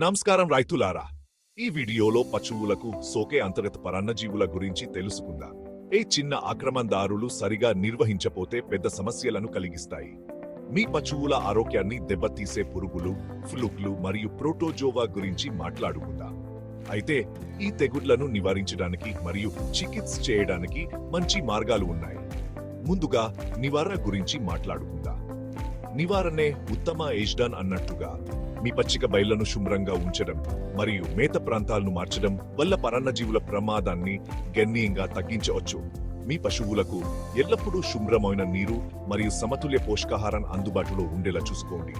నమస్కారం రైతులారా. ఈ వీడియోలో పశువులకు సోకే అంతర్గత పరాన్నజీవుల గురించి తెలుసుకుందాం. ఏ చిన్న ఆక్రమణదారులు సరిగా నిర్వహించపోతే పెద్ద సమస్యలను కలిగిస్తాయి. మీ పశువుల ఆరోగ్యాన్ని దెబ్బతీసే పురుగులు ఫ్లూక్లు మరియు ప్రోటోజోవా గురించి మాట్లాడుకుందాం. అయితే ఈ తెగుళ్ళను నివారించడానికి మరియు చికిత్స చేయడానికి మంచి మార్గాలు ఉన్నాయి. ముందుగా నివారణ గురించి మాట్లాడుకుందాం. నివారణే ఉత్తమ ఏజ్డాన్ అన్నట్టుగా మీ పచ్చిక బయళ్ళను శుభ్రంగా ఉంచడం మరియు మేత ప్రాంతాలను మార్చడం వల్ల పరాన్నజీవుల ప్రమాదాన్ని గణనీయంగా తగ్గించవచ్చు. మీ పశువులకు ఎల్లప్పుడూ శుభ్రమైన నీరు మరియు సమతుల్య పోషకాహారం అందుబాటులో ఉండేలా చూసుకోండి.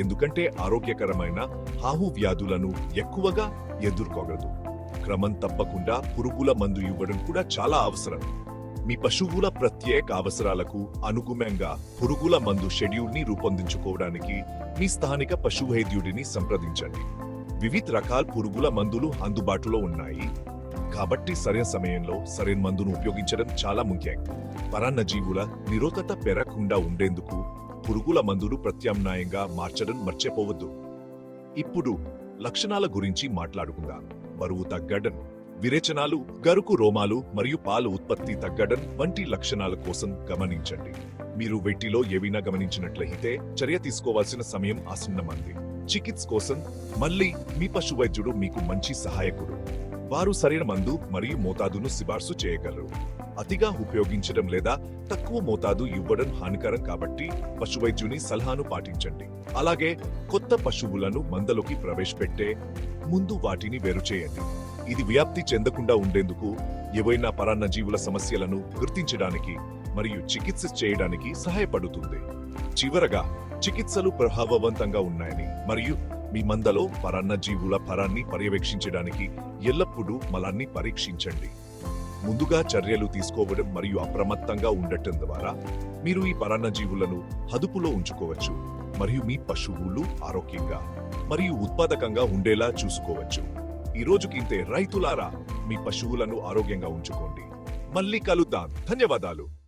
ఎందుకంటే ఆరోగ్యకరమైన హాహు వ్యాధులను ఎక్కువగా ఎదుర్కోగలదు. క్రమం తప్పకుండా పురుగుల మందు ఇవ్వడం కూడా చాలా అవసరం. మీ పశువుల ప్రత్యేక అవసరాలకు అనుగుణంగా పురుగుల మందు షెడ్యూల్ని రూపొందించుకోవడానికి మీ స్థానిక పశు వైద్యుడిని సంప్రదించండి. వివిధ రకాల పురుగుల మందులు అందుబాటులో ఉన్నాయి. కాబట్టి సరైన సమయంలో సరైన మందును ఉపయోగించడం చాలా ముఖ్యం. పరాన్న జీవుల నిరోధత పెరగకుండా ఉండేందుకు పురుగుల మందులు ప్రత్యామ్నాయంగా మార్చడం మర్చిపోవద్దు. ఇప్పుడు లక్షణాల గురించి మాట్లాడుకుందాం. బరువు తగ్గడం విరేచనాలు గరుకు రోమాలు మరియు పాలు ఉత్పత్తి తగ్గడం వంటి లక్షణాల కోసం గమనించండి. మీరు వెట్టిలో ఏవైనా గమనించినట్లయితే చర్య తీసుకోవాల్సిన సమయం ఆసన్నమంది. చికిత్స కోసం మళ్ళీ మీ పశు వైద్యుడు మీకు మంచి సహాయకుడు. వారు సరైన మందు మరియు మోతాదును సిఫార్సు చేయగలరు. అతిగా ఉపయోగించడం లేదా తక్కువ మోతాదు ఇవ్వడం హానికరం కాబట్టి పశువైద్యుని సలహాను పాటించండి. అలాగే కొత్త పశువులను మందలోకి ప్రవేశపెట్టే ముందు వాటిని వేరు చేయండి. ఇది వ్యాప్తి చెందకుండా ఉండేందుకు ఏవైనా పరాన్న జీవుల సమస్యలను గుర్తించడానికి మరియు చికిత్స చేయడానికి సహాయపడుతుంది. చివరగా చికిత్సలు ప్రభావవంతంగా ఉన్నాయని మరియు మీ మందలో పరాన్న జీవుల పరాన్ని పర్యవేక్షించడానికి ఎల్లప్పుడూ మలాన్ని పరీక్షించండి. ముందుగా చర్యలు తీసుకోవడం మరియు అప్రమత్తంగా ఉండటం ద్వారా మీరు ఈ పరాన్న జీవులను హదుపులో ఉంచుకోవచ్చు మరియు మీ పశువులు ఆరోగ్యంగా మరియు ఉత్పాదకంగా ఉండేలా చూసుకోవచ్చు. ఈ రోజుకింతే రైతులారా మీ పశువులను ఆరోగ్యంగా ఉంచుకోండి. మళ్ళీ కలుద్దాం. ధన్యవాదాలు.